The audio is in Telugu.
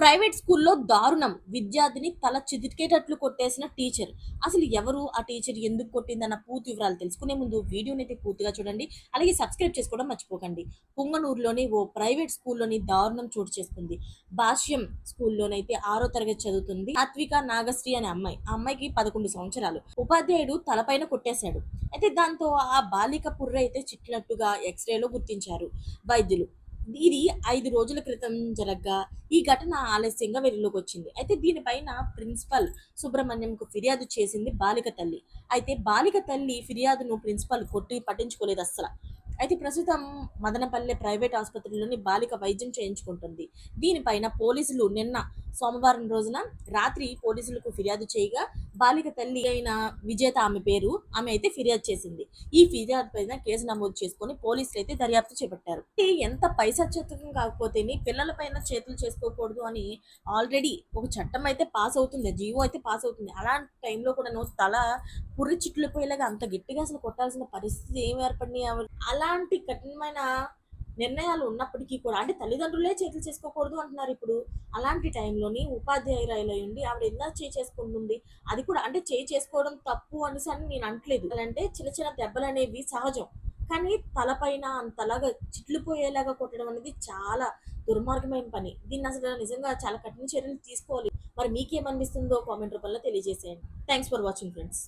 ప్రైవేట్ స్కూల్లో దారుణం. విద్యార్థిని తల చితికేటట్లు కొట్టేసిన టీచర్. అసలు ఎవరు ఆ టీచర్? ఎందుకు కొట్టిందన్న పూర్తి వివరాలు తెలుసుకునే ముందు వీడియోని అయితే పూర్తిగా చూడండి. అలాగే సబ్స్క్రైబ్ చేసుకోవడం మర్చిపోకండి. పుంగనూరులోని ఓ ప్రైవేట్ స్కూల్లోని దారుణం చోటు చేసుకుంది. భాష్యం స్కూల్లోనైతే ఆరో తరగతి చదువుతుంది సాత్విక నాగశ్రీ అనే అమ్మాయి. ఆ అమ్మాయికి పదకొండు సంవత్సరాలు. ఉపాధ్యాయుడు తలపైన కొట్టేశాడు. అయితే దాంతో ఆ బాలిక పుర్ర అయితే చిట్టినట్టుగా ఎక్స్రేలో గుర్తించారు. వైద్యులు ఇది ఐదు రోజుల క్రితం జరగ్గా ఈ ఘటన ఆలస్యంగా వెలుగులోకి వచ్చింది అయితే దీనిపైన ప్రిన్సిపల్ సుబ్రహ్మణ్యంకు ఫిర్యాదు చేసింది బాలిక తల్లి. అయితే బాలిక తల్లి ఫిర్యాదును ప్రిన్సిపల్ కొట్టి పట్టించుకోలేదు అస్సలు. అయితే ప్రస్తుతం మదనపల్లె ప్రైవేట్ ఆసుపత్రిలోని బాలిక వైద్యం చేయించుకుంటుంది. దీనిపైన పోలీసులు నిన్న సోమవారం రోజున రాత్రి పోలీసులకు ఫిర్యాదు చేయగా బాలిక తల్లి అయిన విజేత ఆమె పేరు ఆమె అయితే ఫిర్యాదు చేసింది. ఈ ఫిర్యాదు పైన కేసు నమోదు చేసుకొని పోలీసులు అయితే దర్యాప్తు చేపట్టారు. ఎంత పైసచ్చత్వం కాకపోతేని పిల్లల పైన చేతులు చేసుకోకూడదు అని ఆల్రెడీ ఒక చట్టం అయితే పాస్ అవుతుంది జీవో అయితే పాస్ అవుతుంది. అలాంటి టైంలో కూడా నువ్వు తల పుర్రి చిట్లిపోయేలాగా అంత గట్టిగా అసలు కొట్టాల్సిన పరిస్థితి ఏం ఏర్పడినాయి? అలాంటి కఠినమైన నిర్ణయాలు ఉన్నప్పటికీ కూడా అంటే తల్లిదండ్రులే చేతులు చేసుకోకూడదు అంటున్నారు ఇప్పుడు. అలాంటి టైంలోని ఉపాధ్యాయురాలు ఉండి ఆవిడ ఎలా చేయి చేసుకుంటుంది అది కూడా అంటే చేయి చేసుకోవడం తప్పు అనేసి అని నేను అంటలేదు అంటే చిన్న చిన్న దెబ్బలు అనేవి సహజం. కానీ తలపైన అంతలాగా చిట్లిపోయేలాగా కొట్టడం అనేది చాలా దుర్మార్గమైన పని. దీన్ని అసలు నిజంగా చాలా కఠిన చర్యలు తీసుకోవాలి. మరి మీకేమనిపిస్తుందో కామెంట్ రూపంలో తెలియజేసేయండి. Thanks for watching friends